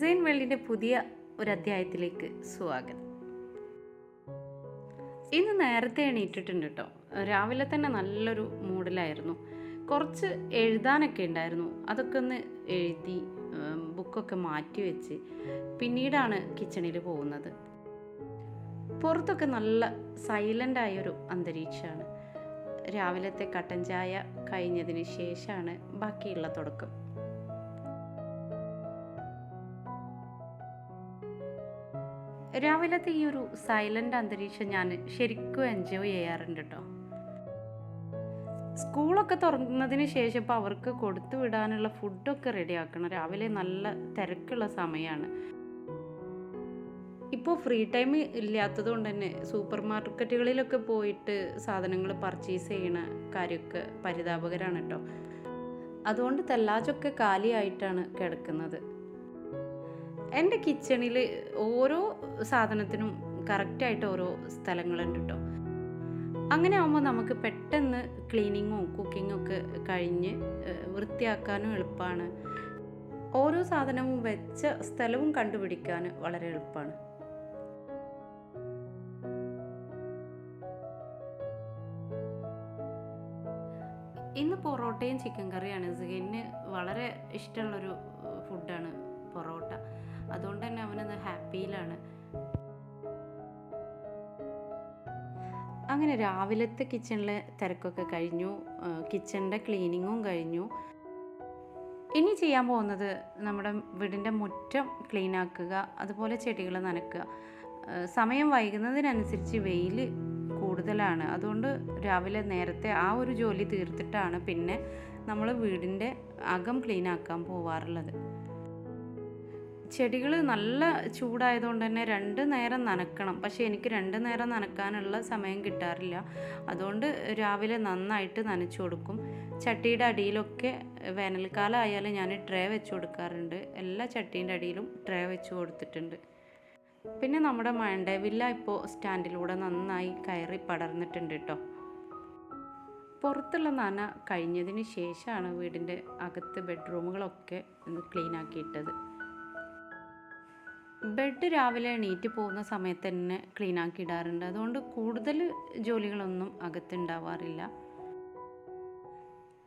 സെയിൻ വേൾഡിന്റെ പുതിയ ഒരു അധ്യായത്തിലേക്ക് സ്വാഗതം. ഇന്ന് നേരത്തെ എണീറ്റിട്ടുണ്ട് കേട്ടോ രാവിലെ തന്നെ നല്ലൊരു മൂഡിലായിരുന്നു. കുറച്ച് എഴുതാനൊക്കെ ഉണ്ടായിരുന്നു. അതൊക്കെ ഒന്ന് എഴുതി ബുക്കൊക്കെ മാറ്റി വെച്ച് പിന്നീടാണ് കിച്ചണിൽ പോകുന്നത്. പുറത്തൊക്കെ നല്ല സൈലന്റ് ആയൊരു അന്തരീക്ഷമാണ്. രാവിലത്തെ കട്ടൻ ചായ കഴിഞ്ഞതിന് ശേഷമാണ് ബാക്കിയുള്ള തുടക്കം. രാവിലത്തെ ഈ ഒരു സൈലന്റ് അന്തരീക്ഷം ഞാൻ ശരിക്കും എൻജോയ് ചെയ്യാറുണ്ട് കേട്ടോ സ്കൂളൊക്കെ തുറന്നതിന് ശേഷം ഇപ്പോൾ അവർക്ക് കൊടുത്തു വിടാനുള്ള ഫുഡൊക്കെ റെഡിയാക്കണം രാവിലെ നല്ല തിരക്കുള്ള സമയമാണ് ഇപ്പോൾ ഫ്രീ ടൈം ഇല്ലാത്തത് കൊണ്ട് തന്നെ സൂപ്പർ മാർക്കറ്റുകളിലൊക്കെ പോയിട്ട് സാധനങ്ങൾ പർച്ചേസ് ചെയ്യണ കാര്യമൊക്കെ പരിതാപകരമാണ് കേട്ടോ അതുകൊണ്ട് തെല്ലാജൊക്കെ കാലിയായിട്ടാണ് കിടക്കുന്നത്. എന്റെ കിച്ചണിൽ ഓരോ സാധനത്തിനും കറക്റ്റായിട്ട് ഓരോ സ്ഥലങ്ങളുണ്ട് കേട്ടോ അങ്ങനെ ആകുമ്പോൾ നമുക്ക് പെട്ടെന്ന് ക്ലീനിങ്ങും കുക്കിങ്ങും ഒക്കെ കഴിഞ്ഞ് വൃത്തിയാക്കാനും എളുപ്പമാണ് ഓരോ സാധനവും വെച്ച സ്ഥലവും കണ്ടുപിടിക്കാൻ വളരെ എളുപ്പമാണ് ഇന്ന് പൊറോട്ടയും ചിക്കൻ കറിയാണ്. സുഖന് വളരെ ഇഷ്ടമുള്ളൊരു ഫുഡാണ് പൊറോട്ട. അതുകൊണ്ട് തന്നെ അവനത് ഹാപ്പിയിലാണ്. അങ്ങനെ രാവിലത്തെ കിച്ചണിലെ തിരക്കൊക്കെ കഴിഞ്ഞു. കിച്ചണിന്റെ ക്ലീനിങ്ങും കഴിഞ്ഞു. ഇനി ചെയ്യാൻ പോകുന്നത് നമ്മുടെ വീടിന്റെ മുറ്റം ക്ലീൻ ആക്കുക അതുപോലെ ചെടികൾ നനക്കുക. സമയം വൈകുന്നതിനനുസരിച്ച് വെയിൽ കൂടുതലാണ്. അതുകൊണ്ട് രാവിലെ നേരത്തെ ആ ഒരു ജോലി തീർത്തിട്ടാണ് പിന്നെ നമ്മൾ വീടിന്റെ അകം ക്ലീൻ ആക്കാൻ പോവാറുള്ളത്. ചെടികൾ നല്ല ചൂടായതുകൊണ്ട് തന്നെ രണ്ട് നേരം നനക്കണം. പക്ഷേ എനിക്ക് രണ്ട് നേരം നനക്കാനുള്ള സമയം കിട്ടാറില്ല. അതുകൊണ്ട് രാവിലെ നന്നായിട്ട് നനച്ചു കൊടുക്കും. ചട്ടിയുടെ അടിയിലൊക്കെ വേനൽക്കാലം ആയാലും ഞാൻ ട്രേ വെച്ച് കൊടുക്കാറുണ്ട്. എല്ലാ ചട്ടീന്റെ അടിയിലും ട്രേ വെച്ച് കൊടുത്തിട്ടുണ്ട്. പിന്നെ നമ്മുടെ മണ്ടവില്ല ഇപ്പോൾ സ്റ്റാൻഡിലൂടെ നന്നായി കയറി പടർന്നിട്ടുണ്ട് കേട്ടോ. പുറത്തുള്ള നന കഴിഞ്ഞതിന് ശേഷമാണ് വീടിന്റെ അകത്ത് ബെഡ്റൂമുകളൊക്കെ ക്ലീൻ ആക്കിയിട്ടത് ബെഡ് രാവിലെ എണീറ്റ് പോകുന്ന സമയത്ത് തന്നെ ക്ലീൻ ആക്കി ഇടാറുണ്ട്. അതുകൊണ്ട് കൂടുതൽ ജോലികളൊന്നും അകത്തുണ്ടാവാറില്ല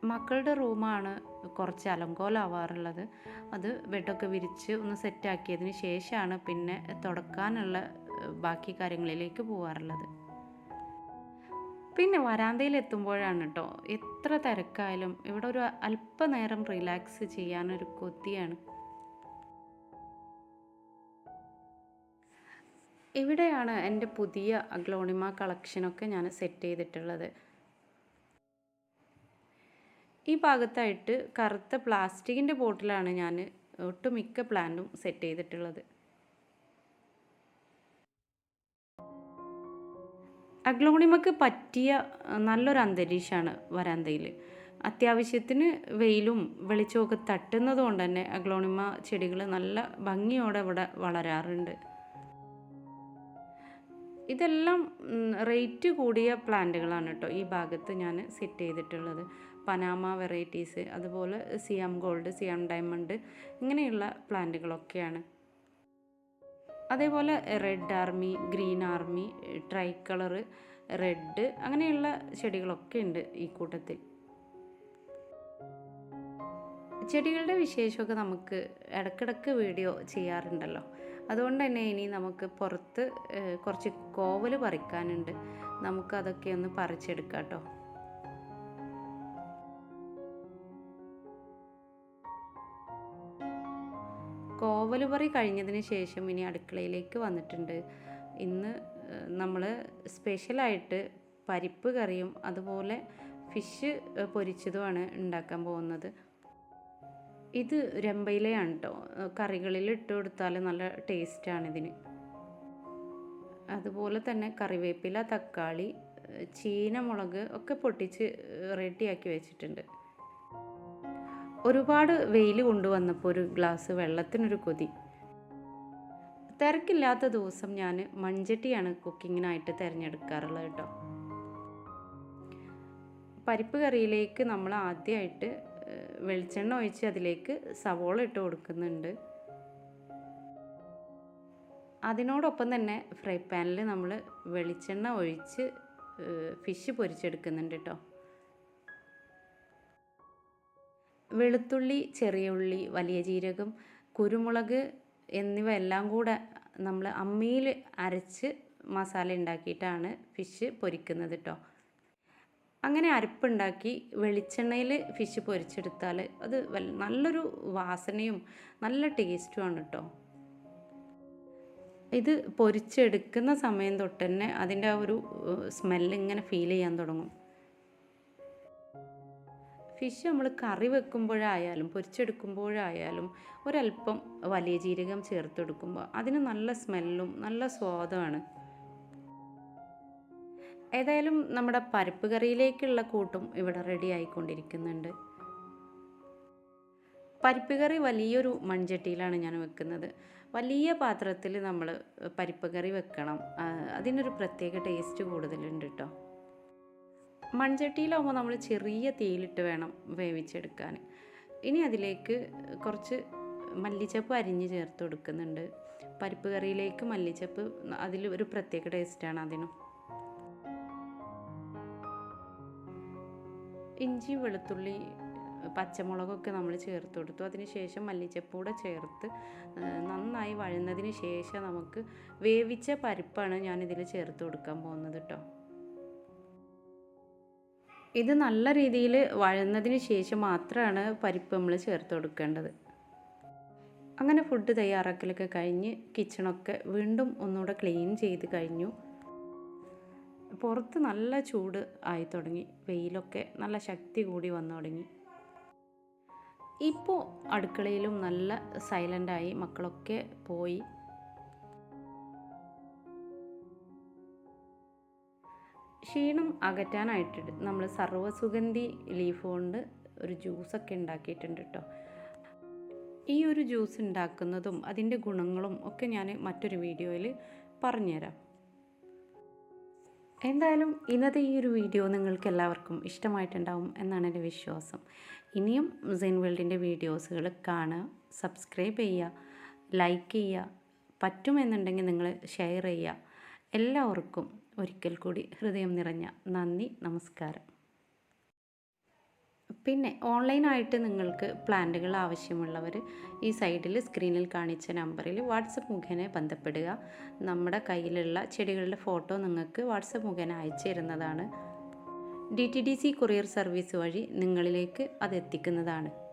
മക്കളുടെ റൂമാണ് കുറച്ച് അലങ്കോലാവാറുള്ളത്. അത് ബെഡൊക്കെ വിരിച്ച് ഒന്ന് സെറ്റാക്കിയതിന് ശേഷമാണ് പിന്നെ തുടക്കാനുള്ള ബാക്കി കാര്യങ്ങളിലേക്ക് പോവാറുള്ളത്. പിന്നെ വരാന്തയിൽ എത്തുമ്പോഴാണ് കേട്ടോ എത്ര തിരക്കായാലും ഇവിടെ ഒരു അല്പനേരം റിലാക്സ് ചെയ്യാനൊരു കൊതിയാണ്. ഇവിടെയാണ് എന്റെ പുതിയ ഗ്ലോണിമ കളക്ഷനൊക്കെ ഞാൻ സെറ്റ് ചെയ്തിട്ടുള്ളത്? ഈ ഭാഗത്തായിട്ട് കറുത്ത പ്ലാസ്റ്റിക്കിന്റെ ബോട്ടിലാണ് ഞാൻ ഒട്ടുമിക്ക പ്ലാന്റും സെറ്റ് ചെയ്തിട്ടുള്ളത്. അഗ്ലോണിമക്ക് പറ്റിയ നല്ലൊരു അന്തരീക്ഷമാണ് വരാന്തയിൽ അത്യാവശ്യത്തിന് വെയിലും വെളിച്ചമൊക്കെ തട്ടുന്നത് കൊണ്ട് തന്നെ അഗ്ലോണിമ ചെടികൾ നല്ല ഭംഗിയോടെ ഇവിടെ വളരാറുണ്ട്. ഇതെല്ലാം റേറ്റ് കൂടിയ പ്ലാന്റുകളാണ് കേട്ടോ ഈ ഭാഗത്ത് ഞാൻ സെറ്റ് ചെയ്തിട്ടുള്ളത്. പനാമ വെറൈറ്റീസ് അതുപോലെ സിയാം ഗോൾഡ് സിയാം ഡയമണ്ട് ഇങ്ങനെയുള്ള പ്ലാന്റുകളൊക്കെയാണ്. അതേപോലെ red army green army tri colour red അങ്ങനെയുള്ള ചെടികളൊക്കെ ഉണ്ട് ഈ കൂട്ടത്തിൽ. ചെടികളുടെ വിശേഷമൊക്കെ നമുക്ക് ഇടക്കിടക്ക് വീഡിയോ ചെയ്യാറുണ്ടല്ലോ. അതുകൊണ്ട് തന്നെ ഇനി നമുക്ക് പുറത്ത് കുറച്ച് കോവൽ പറിക്കാനുണ്ട്. നമുക്കതൊക്കെ ഒന്ന് പറിച്ചെടുക്കാം കേട്ടോ. കോവൽ പറി കഴിഞ്ഞതിന് ശേഷം ഇനി അടുക്കളയിലേക്ക് വന്നിട്ടുണ്ട്. ഇന്ന് നമ്മൾ സ്പെഷ്യലായിട്ട് പരിപ്പ് കറിയും അതുപോലെ ഫിഷ് പൊരിച്ചതുമാണ് ഉണ്ടാക്കാൻ പോകുന്നത്. ഇത് രമ്പയിലയാണ് കേട്ടോ കറികളിൽ ഇട്ട് കൊടുത്താൽ നല്ല ടേസ്റ്റാണ് ഇതിന്. അതുപോലെ തന്നെ കറിവേപ്പില തക്കാളി ചീനമുളക് ഒക്കെ പൊട്ടിച്ച് റെഡിയാക്കി വെച്ചിട്ടുണ്ട്. ഒരുപാട് വെയിൽ കൊണ്ടുവന്നപ്പോൾ ഒരു ഗ്ലാസ് വെള്ളത്തിനൊരു കൊതി. തിരക്കില്ലാത്ത ദിവസം ഞാൻ മൺചട്ടിയാണ് കുക്കിങ്ങിനായിട്ട് തിരഞ്ഞെടുക്കാറുള്ളത് കേട്ടോ പരിപ്പ് കറിയിലേക്ക് നമ്മൾ ആദ്യമായിട്ട് വെളിച്ചെണ്ണ ഒഴിച്ച് അതിലേക്ക് സവോള ഇട്ട് കൊടുക്കുന്നുണ്ട്. അതിനോടൊപ്പം തന്നെ ഫ്രൈ പാനിൽ നമ്മൾ വെളിച്ചെണ്ണ ഒഴിച്ച് ഫിഷ് പൊരിച്ചെടുക്കുന്നുണ്ട് കേട്ടോ. വെളുത്തുള്ളി ചെറിയ ഉള്ളി വലിയ ജീരകം കുരുമുളക് എന്നിവ എല്ലാം കൂടെ നമ്മൾ അമ്മിയിൽ അരച്ച് മസാല ഉണ്ടാക്കിയിട്ടാണ് ഫിഷ് പൊരിക്കുന്നത് കേട്ടോ. അങ്ങനെ അരപ്പുണ്ടാക്കി വെളിച്ചെണ്ണയിൽ ഫിഷ് പൊരിച്ചെടുത്താൽ അത് നല്ലൊരു വാസനയും നല്ല ടേസ്റ്റുമാണ് കേട്ടോ ഇത് പൊരിച്ചെടുക്കുന്ന സമയം തൊട്ട് തന്നെ അതിന്റെ ആ ഒരു സ്മെല്ല് ഇങ്ങനെ ഫീൽ ചെയ്യാൻ തുടങ്ങും. ഫിഷ് നമ്മൾ കറി വെക്കുമ്പോഴായാലും പൊരിച്ചെടുക്കുമ്പോഴായാലും ഒരല്പം വലിയ ജീരകം ചേർത്തെടുക്കുമ്പോൾ അതിന് നല്ല സ്മെല്ലും നല്ല സ്വാദുമാണ് ഏതായാലും നമ്മുടെ പരിപ്പ് കറിയിലേക്കുള്ള കൂട്ടും ഇവിടെ റെഡി ആയിക്കൊണ്ടിരിക്കുന്നുണ്ട്. പരിപ്പ് കറി വലിയൊരു മൺചട്ടിയിലാണ് ഞാൻ വെക്കുന്നത്. വലിയ പാത്രത്തിൽ നമ്മൾ പരിപ്പ് കറി വെക്കണം. അതിനൊരു പ്രത്യേക ടേസ്റ്റ് കൂടുതലുണ്ട് കേട്ടോ മൺചട്ടിയിലാവുമ്പോൾ നമ്മൾ ചെറിയ തീയിലിട്ട് വേണം വേവിച്ചെടുക്കാൻ ഇനി അതിലേക്ക് കുറച്ച് മല്ലിച്ചപ്പ് അരിഞ്ഞ് ചേർത്ത് കൊടുക്കുന്നുണ്ട്. പരിപ്പ് കറിയിലേക്ക് മല്ലിച്ചപ്പ് അതിൽ ഒരു പ്രത്യേക ടേസ്റ്റാണ് അതിനും. ഇഞ്ചി വെളുത്തുള്ളി പച്ചമുളകൊക്കെ നമ്മൾ ചേർത്ത് കൊടുത്തു. അതിന് ശേഷം മല്ലിച്ചപ്പ് ചേർത്ത് നന്നായി വഴുന്നതിന് ശേഷം നമുക്ക് വേവിച്ച പരിപ്പാണ് ഞാനിതിൽ ചേർത്ത് കൊടുക്കാൻ പോകുന്നത് കേട്ടോ ഇത് നല്ല രീതിയിൽ വഴന്നതിന് ശേഷം മാത്രമാണ് പരിപ്പ് നമ്മൾ ചേർത്ത് കൊടുക്കേണ്ടത്. അങ്ങനെ ഫുഡ് തയ്യാറാക്കലൊക്കെ കഴിഞ്ഞ് കിച്ചണൊക്കെ വീണ്ടും ഒന്നുകൂടെ ക്ലീൻ ചെയ്ത് കഴിഞ്ഞു. പുറത്ത് നല്ല ചൂട് ആയി തുടങ്ങി. വെയിലൊക്കെ നല്ല ശക്തി കൂടി വന്നു തുടങ്ങി. ഇപ്പോൾ അടുക്കളയിലും നല്ല സൈലന്റായി മക്കളൊക്കെ പോയി. ക്ഷീണം അകറ്റാനായിട്ട് നമ്മൾ സർവസുഗന്ധി ലീഫ് കൊണ്ട് ഒരു ജ്യൂസൊക്കെ ഉണ്ടാക്കിയിട്ടുണ്ട് കേട്ടോ ഈ ഒരു ജ്യൂസ് ഉണ്ടാക്കുന്നതും അതിന്റെ ഗുണങ്ങളും ഒക്കെ ഞാൻ മറ്റൊരു വീഡിയോയിൽ പറഞ്ഞുതരാം. എന്തായാലും ഇന്നത്തെ ഈ ഒരു വീഡിയോ നിങ്ങൾക്ക് എല്ലാവർക്കും ഇഷ്ടമായിട്ടുണ്ടാവും എന്നാണ് എന്റെ വിശ്വാസം. ഇനിയും സെൻ വേൾഡിന്റെ വീഡിയോസുകൾ കാണുക സബ്സ്ക്രൈബ് ചെയ്യുക ലൈക്ക് ചെയ്യുക പറ്റുമെന്നുണ്ടെങ്കിൽ നിങ്ങൾ ഷെയർ ചെയ്യുക. എല്ലാവർക്കും ഒരിക്കൽ കൂടി ഹൃദയം നിറഞ്ഞ നന്ദി നമസ്കാരം. പിന്നെ ഓൺലൈനായിട്ട് നിങ്ങൾക്ക് പ്ലാന്റുകൾ ആവശ്യമുള്ളവർ ഈ സൈഡിൽ സ്ക്രീനിൽ കാണിച്ച നമ്പറിൽ വാട്സപ്പ് മുഖേന ബന്ധപ്പെടുക. നമ്മുടെ കയ്യിലുള്ള ചെടികളുടെ ഫോട്ടോ നിങ്ങൾക്ക് വാട്സപ്പ് മുഖേന അയച്ചു തരുന്നതാണ്. D T D C courier service വഴി നിങ്ങളിലേക്ക് അത് എത്തിക്കുന്നതാണ്.